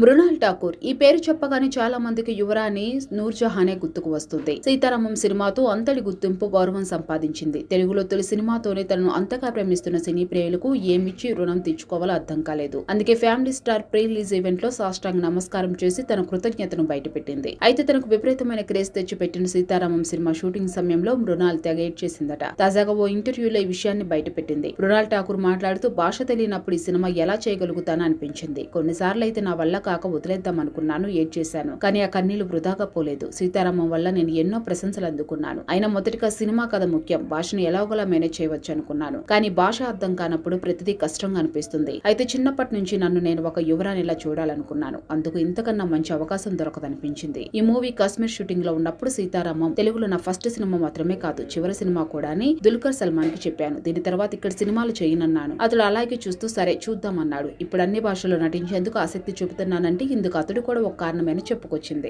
మృణాల్ ఠాకూర్. ఈ పేరు చెప్పగానే చాలా మందికి యువరాణి నూర్జహానే గుర్తుకు వస్తుంది. సీతారామం సినిమాతో అంతటి గుర్తింపు గౌరవం సంపాదించింది. తెలుగులో తొలి సినిమాతోనే తనను అంతగా ప్రేమిస్తున్న సినీ ప్రియులకు ఏమిచ్చి రుణం తెచ్చుకోవాలో అర్థం కాలేదు. అందుకే ఫ్యామిలీ స్టార్ ప్రీ రిలీజ్ ఈవెంట్లో సాష్టాంగ నమస్కారం చేసి తన కృతజ్ఞతను బయటపెట్టింది. అయితే తనకు విపరీతమైన క్రేజ్ తెచ్చిపెట్టిన సీతారామం సినిమా షూటింగ్ సమయంలో మృణాల్ తెగేట్ చేసిందట. తాజాగా ఓ ఇంటర్వ్యూలో ఈ విషయాన్ని బయటపెట్టింది. మృణాల్ ఠాకూర్ మాట్లాడుతూ భాష తెలియనప్పుడు ఈ సినిమా ఎలా చేయగలుగుతానో అనిపించింది. కొన్నిసార్లు అయితే నా వల్ల కాక వదిలేద్దాం అనుకున్నాను చేశాను? కానీ ఆ కన్నీళ్ళు వృధాగా పోలేదు. సీతారామం వల్ల నేను ఎన్నో ప్రశంసలు అందుకున్నాను. అయినా మొదటిగా సినిమా కథ ముఖ్యం. భాషను ఎలాగోలా మేనేజ్ చేయవచ్చు అనుకున్నాను. కానీ భాష అర్థం కానప్పుడు ప్రతిదీ కష్టంగా అనిపిస్తుంది. అయితే చిన్నప్పటి నుంచి నన్ను నేను ఒక యువరానిలా చూడాలనుకున్నాను. అందుకు ఇంతకన్నా మంచి అవకాశం దొరకదనిపించింది. ఈ మూవీ కాశ్మీర్ షూటింగ్లో ఉన్నప్పుడు సీతారామం తెలుగులో నా ఫస్ట్ సినిమా మాత్రమే కాదు చివరి సినిమా కూడా అని దుల్కర్ సల్మాన్కి చెప్పాను. దీని తర్వాత ఇక్కడ సినిమాలు చేయనన్నాను. అతడు అలాగే చూస్తూ సరే చూద్దామన్నాడు ఇప్పుడు అన్ని భాషల్లో నటించేందుకు ఆసక్తి చూపుతున్నాను చేస్తున్నానంటే ఇందుకు అతడు కూడా ఒక కారణమని చెప్పుకొచ్చింది.